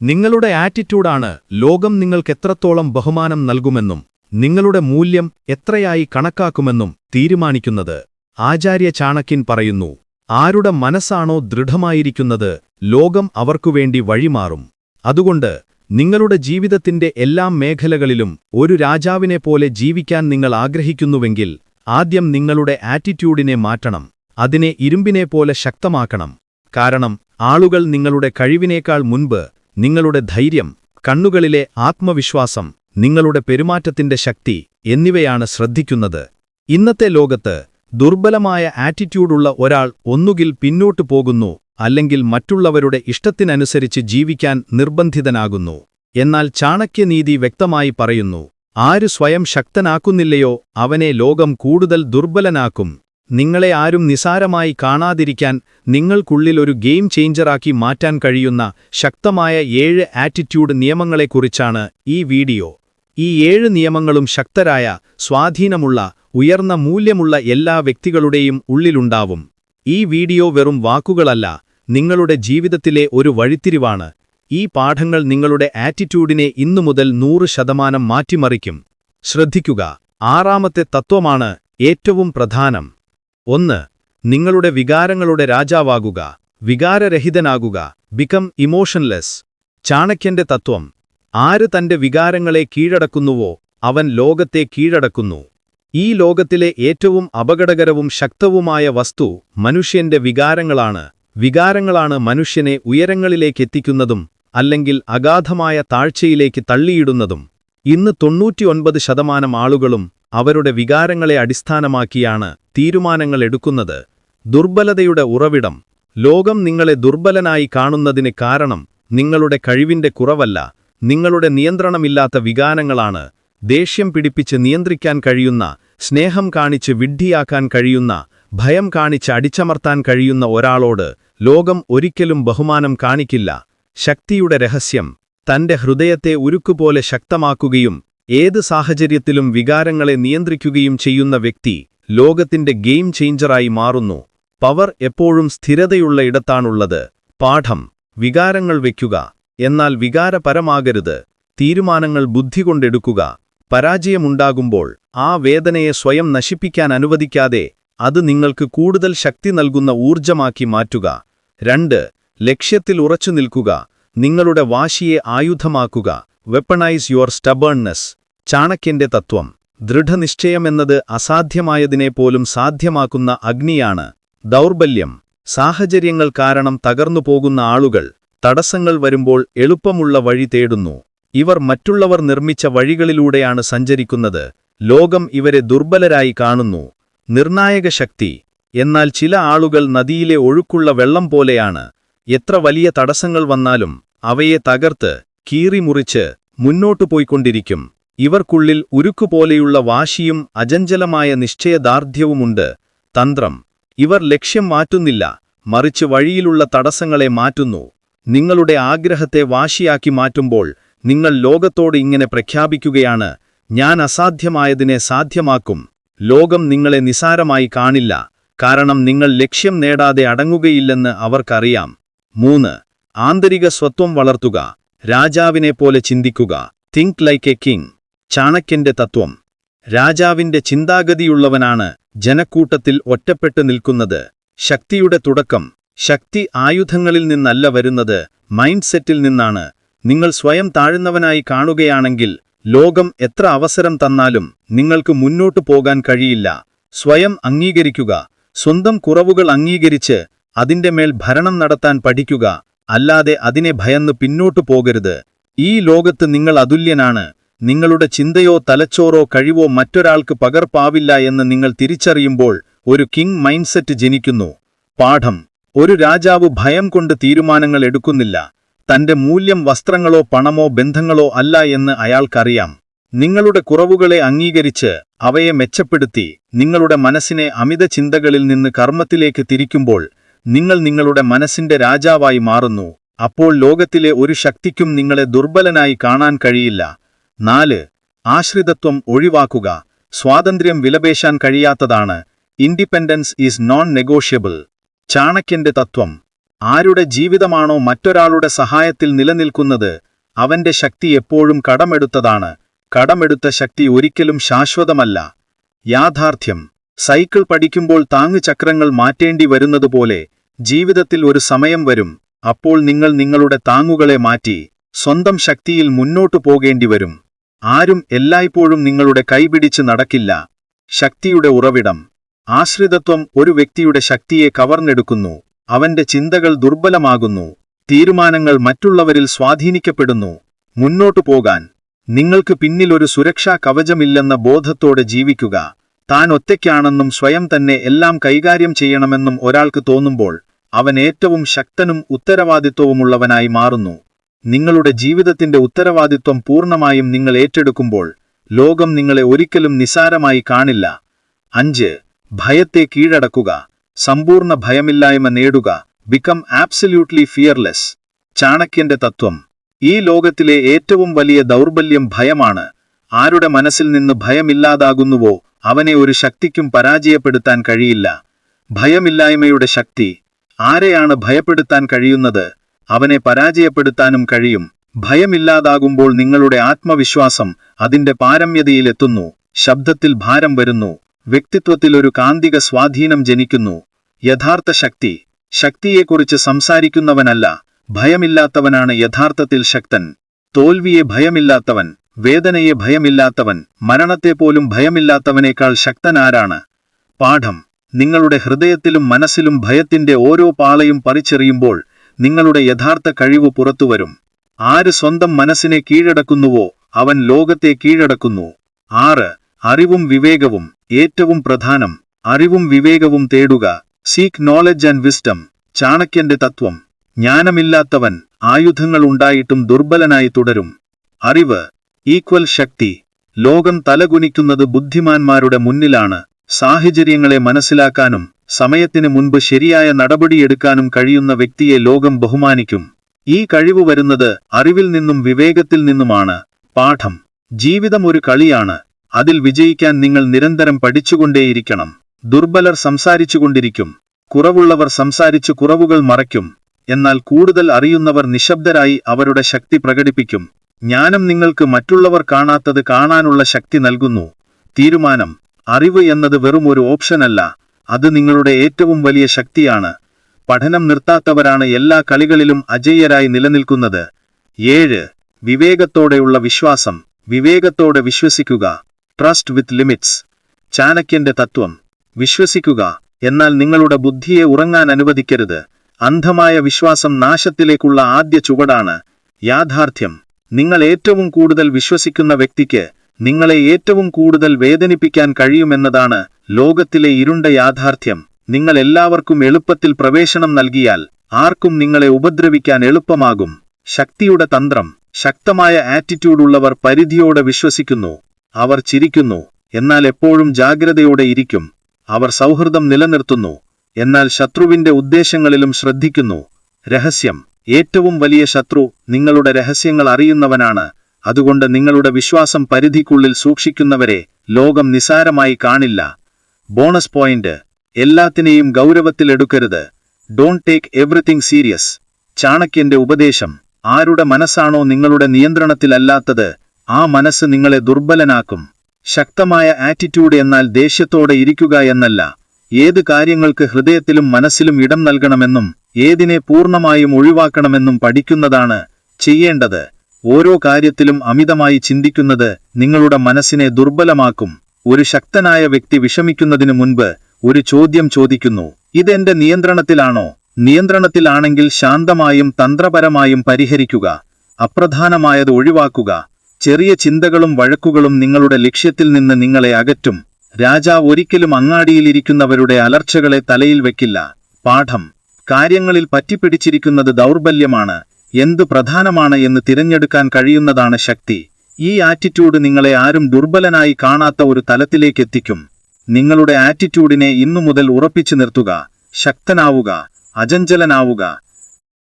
നിങ്ങളുടെ ആറ്റിറ്റ്യൂഡാണ് ലോകം നിങ്ങൾക്കെത്രത്തോളം ബഹുമാനം നൽകുമെന്നും നിങ്ങളുടെ മൂല്യം എത്രയായി കണക്കാക്കുമെന്നും തീരുമാനിക്കുന്നത് ആചാര്യ ചാണക്യൻ പറയുന്നു. ആരുടെ മനസ്സാണോ ദൃഢമായിരിക്കുന്നത് ലോകം അവർക്കുവേണ്ടി വഴിമാറും. അതുകൊണ്ട് നിങ്ങളുടെ ജീവിതത്തിന്റെ എല്ലാ മേഖലകളിലും ഒരു രാജാവിനെപ്പോലെ ജീവിക്കാൻ നിങ്ങൾ ആഗ്രഹിക്കുന്നുവെങ്കിൽ ആദ്യം നിങ്ങളുടെ ആറ്റിറ്റ്യൂഡിനെ മാറ്റണം അതിനെ ഇരുമ്പിനെപ്പോലെ ശക്തമാക്കണം. കാരണം ആളുകൾ നിങ്ങളുടെ കഴിവിനേക്കാൾ മുൻപ് നിങ്ങളുടെ ധൈര്യം കണ്ണുകളിലെ ആത്മവിശ്വാസം നിങ്ങളുടെ പെരുമാറ്റത്തിന്റെ ശക്തി എന്നിവയാണ് ശ്രദ്ധിക്കുന്നത്. ഇന്നത്തെ ലോകത്ത് ദുർബലമായ ആറ്റിറ്റ്യൂഡുള്ള ഒരാൾ ഒന്നുകിൽ പിന്നോട്ടു പോകുന്നു അല്ലെങ്കിൽ മറ്റുള്ളവരുടെ ഇഷ്ടത്തിനനുസരിച്ച് ജീവിക്കാൻ നിർബന്ധിതനാകുന്നു. എന്നാൽ ചാണക്യനീതി വ്യക്തമായി പറയുന്നു ആര് സ്വയം ശക്തനാക്കുന്നില്ലയോ അവനെ ലോകം കൂടുതൽ ദുർബലനാക്കും. നിങ്ങളെ ആരും നിസാരമായി കാണാതിരിക്കാൻ നിങ്ങൾക്കുള്ളിൽ ഒരു ഗെയിം ചേഞ്ചറാക്കി മാറ്റാൻ കഴിയുന്ന ശക്തമായ ഏഴ് ആറ്റിറ്റ്യൂഡ് നിയമങ്ങളെക്കുറിച്ചാണ് ഈ വീഡിയോ. ഈ ഏഴ് നിയമങ്ങളും ശക്തരായ സ്വാധീനമുള്ള ഉയർന്ന മൂല്യമുള്ള എല്ലാ വ്യക്തികളുടെയും ഉള്ളിലുണ്ടാവും. ഈ വീഡിയോ വെറും വാക്കുകളല്ല നിങ്ങളുടെ ജീവിതത്തിലെ ഒരു വഴിത്തിരിവാണ്. ഈ പാഠങ്ങൾ നിങ്ങളുടെ ആറ്റിറ്റ്യൂഡിനെ ഇന്നു മുതൽ നൂറ് ശതമാനം മാറ്റിമറിക്കും. ശ്രദ്ധിക്കുക ആറാമത്തെ തത്വമാണ് ഏറ്റവും പ്രധാനം. ഒന്ന് നിങ്ങളുടെ വികാരങ്ങളുടെ രാജാവാകുക വികാരരഹിതനാകുക ബിക്കം ഇമോഷൻലെസ് ചാണക്യന്റെ തത്വം ആര് തന്റെ വികാരങ്ങളെ കീഴടക്കുന്നുവോ അവൻ ലോകത്തെ കീഴടക്കുന്നു. ഈ ലോകത്തിലെ ഏറ്റവും അപകടകരവും ശക്തവുമായ വസ്തു മനുഷ്യന്റെ വികാരങ്ങളാണ്. വികാരങ്ങളാണ് മനുഷ്യനെ ഉയരങ്ങളിലേക്കെത്തിക്കുന്നതും അല്ലെങ്കിൽ അഗാധമായ താഴ്ചയിലേക്ക് തള്ളിയിടുന്നതും. ഇന്ന് തൊണ്ണൂറ്റിയൊൻപത് ശതമാനം ആളുകളും അവരുടെ വികാരങ്ങളെ അടിസ്ഥാനമാക്കിയാണ് തീരുമാനങ്ങൾ എടുക്കുന്നത്. ദുർബലതയുടെ ഉറവിടം ലോകം നിങ്ങളെ ദുർബലനായി കാണുന്നതിന് കാരണം നിങ്ങളുടെ കഴിവിന്റെ കുറവല്ല നിങ്ങളുടെ നിയന്ത്രണമില്ലാത്ത വികാരങ്ങളാണ്. ദേഷ്യം പിടിപ്പിച്ച് നിയന്ത്രിക്കാൻ കഴിയുന്ന സ്നേഹം കാണിച്ച് വിഡ്ഢിയാക്കാൻ കഴിയുന്ന ഭയം കാണിച്ച് അടിച്ചമർത്താൻ കഴിയുന്ന ഒരാളോട് ലോകം ഒരിക്കലും ബഹുമാനം കാണിക്കില്ല. ശക്തിയുടെ രഹസ്യം തന്റെ ഹൃദയത്തെ ഉരുക്കുപോലെ ശക്തമാക്കുകയും ഏത് സാഹചര്യത്തിലും വികാരങ്ങളെ നിയന്ത്രിക്കുകയും ചെയ്യുന്ന വ്യക്തി ലോകത്തിന്റെ ഗെയിം ചേഞ്ചറായി മാറുന്നു. പവർ എപ്പോഴും സ്ഥിരതയുള്ള ഇടത്താണുള്ളത്. പാഠം വികാരങ്ങൾ വയ്ക്കുക എന്നാൽ വികാരപരമാകരുത്. തീരുമാനങ്ങൾ ബുദ്ധി കൊണ്ടെടുക്കുക പരാജയമുണ്ടാകുമ്പോൾ ആ വേദനയെ സ്വയം നശിപ്പിക്കാൻ അനുവദിക്കാതെ അത് നിങ്ങൾക്ക് കൂടുതൽ ശക്തി നൽകുന്ന ഊർജമാക്കി മാറ്റുക. രണ്ട് ലക്ഷ്യത്തിൽ ഉറച്ചു നിൽക്കുക നിങ്ങളുടെ വാശിയെ ആയുധമാക്കുക. വെപ്പണൈസ് യുവർ സ്റ്റബേൺനെസ് ചാണക്യന്റെ തത്വം. ദൃഢനിശ്ചയമെന്നത് അസാധ്യമായതിനെപ്പോലും സാധ്യമാക്കുന്ന അഗ്നിയാണ്. ദൗർബല്യം. സാഹചര്യങ്ങൾ കാരണം തകർന്നു പോകുന്ന ആളുകൾ തടസ്സങ്ങൾ വരുമ്പോൾ എളുപ്പമുള്ള വഴി തേടുന്നു. ഇവർ മറ്റുള്ളവർ നിർമ്മിച്ച വഴികളിലൂടെയാണ് സഞ്ചരിക്കുന്നത്. ലോകം ഇവരെ ദുർബലരായി കാണുന്നു. നിർണായക ശക്തി. എന്നാൽ ചില ആളുകൾ നദിയിലെ ഒഴുക്കുള്ള വെള്ളം പോലെയാണ്. എത്ര വലിയ തടസ്സങ്ങൾ വന്നാലും അവയെ തകർത്ത് കീറിമുറിച്ച് മുന്നോട്ടു പോയിക്കൊണ്ടിരിക്കും. ഇവർക്കുള്ളിൽ ഉരുക്കുപോലെയുള്ള വാശിയും അജഞ്ചലമായ നിശ്ചയദാർഢ്യവുമുണ്ട്. തന്ത്രം ഇവർ ലക്ഷ്യം മാറ്റുന്നില്ല മറിച്ച് വഴിയിലുള്ള തടസ്സങ്ങളെ മാറ്റുന്നു. നിങ്ങളുടെ ആഗ്രഹത്തെ വാശിയാക്കി മാറ്റുമ്പോൾ നിങ്ങൾ ലോകത്തോട് ഇങ്ങനെ പ്രഖ്യാപിക്കുകയാണ് ഞാൻ അസാധ്യമായതിനെ സാധ്യമാക്കും. ലോകം നിങ്ങളെ നിസാരമായി കാണില്ല കാരണം നിങ്ങൾ ലക്ഷ്യം നേടാതെ അടങ്ങുകയില്ലെന്ന് അവർക്കറിയാം. മൂന്ന് ആന്തരിക സ്വത്വം വളർത്തുക രാജാവിനെ പോലെ ചിന്തിക്കുക. തിങ്ക് ലൈക്ക് എ കിങ് ചാണക്യന്റെ തത്വം. രാജാവിന്റെ ചിന്താഗതിയുള്ളവനാണ് ജനക്കൂട്ടത്തിൽ ഒറ്റപ്പെട്ടു നിൽക്കുന്നത്. ശക്തിയുടെ തുടക്കം ശക്തി ആയുധങ്ങളിൽ നിന്നല്ല വരുന്നത് മൈൻഡ് സെറ്റിൽ നിന്നാണ്. നിങ്ങൾ സ്വയം താഴ്ന്നവനായി കാണുകയാണെങ്കിൽ ലോകം എത്ര അവസരം തന്നാലും നിങ്ങൾക്ക് മുന്നോട്ടു പോകാൻ കഴിയില്ല. സ്വയം അംഗീകരിക്കുക സ്വന്തം കുറവുകൾ അംഗീകരിച്ച് അതിന്റെ മേൽ ഭരണം നടത്താൻ പഠിക്കുക അല്ലാതെ അതിനെ ഭയന്ന് പിന്നോട്ടു പോകരുത്. ഈ ലോകത്ത് നിങ്ങൾ അതുല്യനാണ്. നിങ്ങളുടെ ചിന്തയോ തലച്ചോറോ കഴിവോ മറ്റൊരാൾക്ക് പകർപ്പാവില്ല എന്ന് നിങ്ങൾ തിരിച്ചറിയുമ്പോൾ ഒരു കിങ് മൈൻഡ്സെറ്റ് ജനിക്കുന്നു. പാഠം. ഒരു രാജാവ് ഭയം കൊണ്ട് തീരുമാനങ്ങൾ എടുക്കുന്നില്ല. തന്റെ മൂല്യം വസ്ത്രങ്ങളോ പണമോ ബന്ധങ്ങളോ അല്ല എന്ന് അയാൾക്കറിയാം. നിങ്ങളുടെ കുറവുകളെ അംഗീകരിച്ച് അവയെ മെച്ചപ്പെടുത്തി നിങ്ങളുടെ മനസ്സിനെ അമിത ചിന്തകളിൽ നിന്ന് കർമ്മത്തിലേക്ക് തിരിക്കുമ്പോൾ നിങ്ങൾ നിങ്ങളുടെ മനസ്സിന്റെ രാജാവായി മാറുന്നു. അപ്പോൾ ലോകത്തിലെ ഒരു ശക്തിക്കും നിങ്ങളെ ദുർബലനായി കാണാൻ കഴിയില്ല. നാല് ആശ്രിതത്വം ഒഴിവാക്കുക സ്വാതന്ത്ര്യം വിലപേശാൻ കഴിയാത്തതാണ് ഇൻഡിപെൻഡൻസ് ഈസ് നോൺ നെഗോഷ്യബിൾ ചാണക്യന്റെ തത്വം ആരുടെ ജീവിതമാണോ മറ്റൊരാളുടെ സഹായത്തിൽ നിലനിൽക്കുന്നത് അവന്റെ ശക്തി എപ്പോഴും കടമെടുത്തതാണ് കടമെടുത്ത ശക്തി ഒരിക്കലും ശാശ്വതമല്ല. യാഥാർത്ഥ്യം സൈക്കിൾ പഠിക്കുമ്പോൾ താങ്ങുചക്രങ്ങൾ മാറ്റേണ്ടി വരുന്നതുപോലെ ജീവിതത്തിൽ ഒരു സമയം വരും അപ്പോൾ നിങ്ങൾ നിങ്ങളുടെ താങ്ങുകളെ മാറ്റി സ്വന്തം ശക്തിയിൽ മുന്നോട്ടു പോകേണ്ടി വരും. ആരും എല്ലായ്പ്പോഴും നിങ്ങളുടെ കൈപിടിച്ച് നടക്കില്ല. ശക്തിയുടെ ഉറവിടം. ആശ്രിതത്വം ഒരു വ്യക്തിയുടെ ശക്തിയെ കവർന്നെടുക്കുന്നു. അവന്റെ ചിന്തകൾ ദുർബലമാകുന്നു. തീരുമാനങ്ങൾ മറ്റുള്ളവരിൽ സ്വാധീനിക്കപ്പെടുന്നു. മുന്നോട്ടു പോകാൻ. നിങ്ങൾക്ക് പിന്നിൽ ഒരു സുരക്ഷാ കവചമില്ലെന്ന ബോധത്തോടെ ജീവിക്കുക. താൻ ഒറ്റയ്ക്കാണെന്നും സ്വയം തന്നെ എല്ലാം കൈകാര്യം ചെയ്യണമെന്നും ഒരാൾക്ക് തോന്നുമ്പോൾ അവൻ ഏറ്റവും ശക്തനും ഉത്തരവാദിത്വവുമുള്ളവനായി മാറുന്നു. നിങ്ങളുടെ ജീവിതത്തിന്റെ ഉത്തരവാദിത്വം പൂർണമായും നിങ്ങൾ ഏറ്റെടുക്കുമ്പോൾ ലോകം നിങ്ങളെ ഒരിക്കലും നിസാരമായി കാണില്ല. അഞ്ച് ഭയത്തെ കീഴടക്കുക സമ്പൂർണ ഭയമില്ലായ്മ നേടുക ബിക്കം ആബ്സല്യൂട്ട്ലി ഫിയർലെസ് ചാണക്യന്റെ തത്വം ഈ ലോകത്തിലെ ഏറ്റവും വലിയ ദൗർബല്യം ഭയമാണ്. ആരുടെ മനസ്സിൽ നിന്ന് ഭയമില്ലാതാകുന്നുവോ അവനെ ഒരു ശക്തിക്കും പരാജയപ്പെടുത്താൻ കഴിയില്ല. ഭയമില്ലായ്മയുടെ ശക്തി ആരെയാണ് ഭയപ്പെടുത്താൻ കഴിയുന്നത്? അവനെ പരാജയപ്പെടുത്താനും കഴിയും. ഭയമില്ലാതാകുമ്പോൾ നിങ്ങളുടെ ആത്മവിശ്വാസം അതിന്റെ പാരമ്യതയിലെത്തുന്നു. ശബ്ദത്തിൽ ഭാരം വരുന്നു. വ്യക്തിത്വത്തിൽ ഒരു കാന്തിക സ്വാധീനം ജനിക്കുന്നു. യഥാർത്ഥ ശക്തി. ശക്തിയെക്കുറിച്ച് സംസാരിക്കുന്നവനല്ല. ഭയമില്ലാത്തവനാണ് യഥാർത്ഥത്തിൽ ശക്തൻ. തോൽവിയെ ഭയമില്ലാത്തവൻ വേദനയെ ഭയമില്ലാത്തവൻ മരണത്തെപ്പോലും ഭയമില്ലാത്തവനേക്കാൾ ശക്തനാരാണ്. പാഠം. നിങ്ങളുടെ ഹൃദയത്തിലും മനസ്സിലും ഭയത്തിന്റെ ഓരോ പാളയും പറിച്ചെറിയുമ്പോൾ നിങ്ങളുടെ യഥാർത്ഥ കഴിവ് പുറത്തുവരും ആര് സ്വന്തം മനസ്സിനെ കീഴടക്കുന്നുവോ അവൻ ലോകത്തെ കീഴടക്കുന്നു. ആറ് അറിവും വിവേകവും ഏറ്റവും പ്രധാനം. അറിവും വിവേകവും തേടുക. സീക്ക് നോളജ് ആൻഡ് വിസ്റ്റം ചാണക്യന്റെ തത്വം. ജ്ഞാനമില്ലാത്തവൻ ആയുധങ്ങൾ ഉണ്ടായിട്ടും ദുർബലനായി തുടരും. അറിവ് ഈക്വൽ ശക്തി. ലോകം തലകുനിക്കുന്നത് ബുദ്ധിമാന്മാരുടെ മുന്നിലാണ്. സാഹചര്യങ്ങളെ മനസ്സിലാക്കാനും സമയത്തിന് മുൻപ് ശരിയായ നടപടിയെടുക്കാനും കഴിയുന്ന വ്യക്തിയെ ലോകം ബഹുമാനിക്കും. ഈ കഴിവ് വരുന്നത് അറിവിൽ നിന്നും വിവേകത്തിൽ നിന്നുമാണ്. പാഠം. ജീവിതം ഒരു കളിയാണ്. അതിൽ വിജയിക്കാൻ നിങ്ങൾ നിരന്തരം പഠിച്ചുകൊണ്ടേയിരിക്കണം. ദുർബലർ സംസാരിച്ചുകൊണ്ടിരിക്കും. കുറവുള്ളവർ സംസാരിച്ചു കുറവുകൾ മറയ്ക്കും. എന്നാൽ കൂടുതൽ അറിയുന്നവർ നിശബ്ദരായി അവരുടെ ശക്തി പ്രകടിപ്പിക്കും. ജ്ഞാനം നിങ്ങൾക്ക് മറ്റുള്ളവർ കാണാത്തത് കാണാനുള്ള ശക്തി നൽകുന്നു. തീരുമാനം. അറിവ് എന്നത് വെറും ഒരു ഓപ്ഷനല്ല അത് നിങ്ങളുടെ ഏറ്റവും വലിയ ശക്തിയാണ്. പഠനം നിർത്താത്തവരാണ് എല്ലാ കളികളിലും അജയ്യരായി നിലനിൽക്കുന്നത്. ഏഴ് വിവേകത്തോടെയുള്ള വിശ്വാസം. വിവേകത്തോടെ വിശ്വസിക്കുക. ട്രസ്റ്റ് വിത്ത് ലിമിറ്റ്സ് ചാണക്യന്റെ തത്വം. വിശ്വസിക്കുക. എന്നാൽ നിങ്ങളുടെ ബുദ്ധിയെ ഉറങ്ങാൻ അനുവദിക്കരുത്. അന്ധമായ വിശ്വാസം നാശത്തിലേക്കുള്ള ആദ്യ ചുവടാണ്. യാഥാർത്ഥ്യം. നിങ്ങൾ ഏറ്റവും കൂടുതൽ വിശ്വസിക്കുന്ന വ്യക്തിക്ക് നിങ്ങളെ ഏറ്റവും കൂടുതൽ വേദനിപ്പിക്കാൻ കഴിയുമെന്നതാണ് ലോകത്തിലെ ഇരുണ്ട യാഥാർത്ഥ്യം. നിങ്ങൾ എല്ലാവർക്കും എളുപ്പത്തിൽ പ്രവേശനം നൽകിയാൽ ആർക്കും നിങ്ങളെ ഉപദ്രവിക്കാൻ എളുപ്പമാകും. ശക്തിയുടെ തന്ത്രം ശക്തമായ ആറ്റിറ്റ്യൂഡുള്ളവർ പരിധിയോടെ വിശ്വസിക്കുന്നു. അവർ ചിരിക്കുന്നു. എന്നാൽ എപ്പോഴും ജാഗ്രതയോടെ ഇരിക്കും. അവർ സൗഹൃദം നിലനിർത്തുന്നു. എന്നാൽ ശത്രുവിന്റെ ഉദ്ദേശങ്ങളിലും ശ്രദ്ധിക്കുന്നു. രഹസ്യം. ഏറ്റവും വലിയ ശത്രു നിങ്ങളുടെ രഹസ്യങ്ങൾ അറിയുന്നവനാണ്. അതുകൊണ്ട് നിങ്ങളുടെ വിശ്വാസം പരിധിക്കുള്ളിൽ സൂക്ഷിക്കുന്നവരെ ലോകം നിസാരമായി കാണില്ല. ബോണസ് പോയിന്റ് എല്ലാത്തിനെയും ഗൗരവത്തിലെടുക്കരുത് ഡോണ്ട് ടേക്ക് എവറിത്തിങ് സീരിയസ് ചാണക്യന്റെ ഉപദേശം. ആരുടെ മനസ്സാണോ നിങ്ങളുടെ നിയന്ത്രണത്തിലല്ലാത്തത് ആ മനസ്സ് നിങ്ങളെ ദുർബലനാക്കും. ശക്തമായ ആറ്റിറ്റ്യൂഡ് എന്നാൽ ദേഷ്യത്തോടെ ഇരിക്കുക എന്നല്ല. ഏത് കാര്യങ്ങൾക്ക് ഹൃദയത്തിലും മനസ്സിലും ഇടം നൽകണമെന്നും ഏതിനെ പൂർണമായും ഒഴിവാക്കണമെന്നും പഠിക്കുന്നതാണ് ചെയ്യേണ്ടത്. ഓരോ കാര്യത്തിലും അമിതമായി ചിന്തിക്കുന്നത് നിങ്ങളുടെ മനസ്സിനെ ദുർബലമാക്കും. ഒരു ശക്തനായ വ്യക്തി വിഷമിക്കുന്നതിനു മുൻപ് ഒരു ചോദ്യം ചോദിക്കുന്നു ഇതെന്റെ നിയന്ത്രണത്തിലാണോ? നിയന്ത്രണത്തിലാണെങ്കിൽ ശാന്തമായും തന്ത്രപരമായും പരിഹരിക്കുക അപ്രധാനമായത് ഒഴിവാക്കുക. ചെറിയ ചിന്തകളും വഴക്കുകളും നിങ്ങളുടെ ലക്ഷ്യത്തിൽ നിന്ന് നിങ്ങളെ അകറ്റും. രാജാവ് ഒരിക്കലും അങ്ങാടിയിലിരിക്കുന്നവരുടെ അലർച്ചകളെ തലയിൽ വെക്കില്ല. പാഠം. കാര്യങ്ങളിൽ പറ്റിപ്പിടിച്ചിരിക്കുന്നത് ദൗർബല്യമാണ്. എന്ത് പ്രധാനമാണ് എന്ന് തിരഞ്ഞെടുക്കാൻ കഴിയുന്നതാണ് ശക്തി. ഈ ആറ്റിറ്റ്യൂഡ് നിങ്ങളെ ആരും ദുർബലനായി കാണാത്ത ഒരു തലത്തിലേക്കെത്തിക്കും. നിങ്ങളുടെ ആറ്റിറ്റ്യൂഡിനെ ഇന്നു മുതൽ ഉറപ്പിച്ചു നിർത്തുക ശക്തനാവുക അജഞ്ചലനാവുക